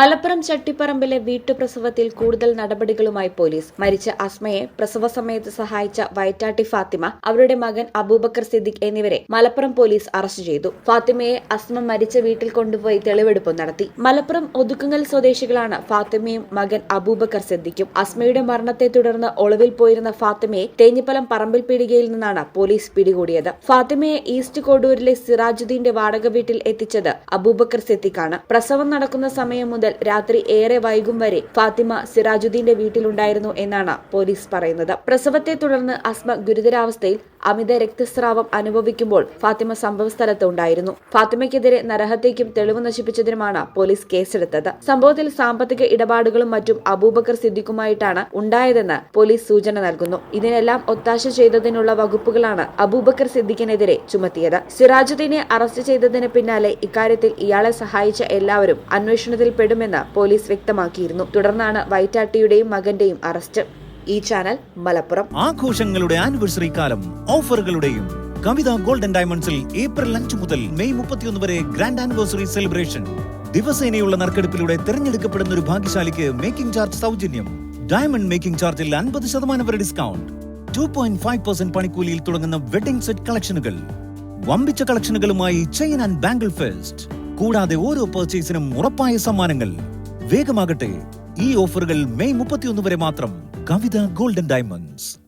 മലപ്പുറം ചട്ടിപ്പറമ്പിലെ വീട്ടുപ്രസവത്തിൽ കൂടുതൽ നടപടികളുമായി പോലീസ്. മരിച്ച അസ്മയെ പ്രസവ സമയത്ത് സഹായിച്ച വയറ്റാട്ടി ഫാത്തിമ അവരുടെ മകൻ അബൂബക്കർ സിദ്ദിഖ് എന്നിവരെ മലപ്പുറം പോലീസ് അറസ്റ്റ് ചെയ്തു. ഫാത്തിമയെ അസ്മ മരിച്ച വീട്ടിൽ കൊണ്ടുപോയി തെളിവെടുപ്പ് നടത്തി. മലപ്പുറം ഒതുക്കുങ്ങൽ സ്വദേശികളാണ് ഫാത്തിമയും മകൻ അബൂബക്കർ സിദ്ദിഖും. അസ്മയുടെ മരണത്തെ തുടർന്ന് ഒളിവിൽ പോയിരുന്ന ഫാത്തിമയെ തേഞ്ഞിപ്പലം പറമ്പിൽ പീടികയിൽ നിന്നാണ് പോലീസ് പിടികൂടിയത്. ഫാത്തിമയെ ഈസ്റ്റ് കോഡൂരിലെ സിറാജുദ്ദീന്റെ വാടക വീട്ടിൽ എത്തിച്ചത് അബൂബക്കർ സിദ്ദിഖാണ്. പ്രസവം നടക്കുന്ന സമയം മുതൽ രാത്രി ഏറെ വൈകും വരെ ഫാത്തിമ സിറാജുദ്ദീന്റെ വീട്ടിലുണ്ടായിരുന്നു എന്നാണ് പോലീസ് പറയുന്നത്. പ്രസവത്തെ തുടർന്ന് അസ്മ ഗുരുതരാവസ്ഥയിൽ അമിത രക്തസ്രാവം അനുഭവിക്കുമ്പോൾ ഫാത്തിമ സംഭവസ്ഥലത്ത് ഉണ്ടായിരുന്നു ഫാത്തിമയ്ക്കെതിരെ നരഹത്യയ്ക്കും തെളിവ് നശിപ്പിച്ചതിനുമാണ് പോലീസ് കേസെടുത്തത്. സംഭവത്തിൽ സാമ്പത്തിക ഇടപാടുകളും മറ്റും അബൂബക്കർ സിദ്ദിഖുമായിട്ടാണ് ഉണ്ടായതെന്ന് പോലീസ് സൂചന നൽകുന്നു. ഇതിനെല്ലാം ഒത്താശ ചെയ്തതിനുള്ള വകുപ്പുകളാണ് അബൂബക്കർ സിദ്ദിഖിനെതിരെ ചുമത്തിയത്. സിറാജുദ്ദീനെ അറസ്റ്റ് ചെയ്തതിന് പിന്നാലെ ഇക്കാര്യത്തിൽ ഇയാളെ സഹായിച്ച എല്ലാവരും അന്വേഷണത്തിൽ പെടുമെന്ന് പോലീസ് വ്യക്തമാക്കിയിരുന്നു. തുടർന്നാണ് വൈറ്റാട്ടിയുടെയും മകന്റെയും അറസ്റ്റ്. ഈ ചാനൽ മലപ്പുറം. ആഘോഷങ്ങളുടെ ആനിവേഴ്സറി കാലം ഓഫറുകളുടെയും കവിത ഗോൾഡൻ ഡയമണ്ട്സിൽ ഏപ്രിൽ അഞ്ച് മുതൽ മെയ് മുപ്പത്തിയൊന്ന് വരെ ഗ്രാൻഡ് ആനിവേഴ്സറി സെലിബ്രേഷൻ ദിവസേനയുള്ള നറുക്കെടുപ്പിലൂടെ തിരഞ്ഞെടുക്കപ്പെടുന്ന ഒരു ഭാഗ്യശാലിക്ക് മേക്കിംഗ് ചാർജ് സൗജന്യം. ഡയമണ്ട് മേക്കിംഗ് ചാർജിൽ അൻപത് ശതമാനം വരെ discount two point five percent പണിക്കൂലിയിൽ തുടങ്ങുന്ന വെഡിംഗ് സെറ്റ് കളക്ഷനുകൾ വമ്പിച്ച കളക്ഷനുകളുമായി ചെയിൻ ആൻഡ് ബാംഗിൾ ഫെസ്റ്റ് കൂടാതെ ഓരോ പർച്ചേസിനും ഉറപ്പായ സമ്മാനങ്ങൾ. വേഗമാകട്ടെ ഈ ഓഫറുകൾ മെയ് മുപ്പത്തിയൊന്ന് വരെ മാത്രം കവിത ഗോൾഡൻ ഡയമണ്ട്സ്.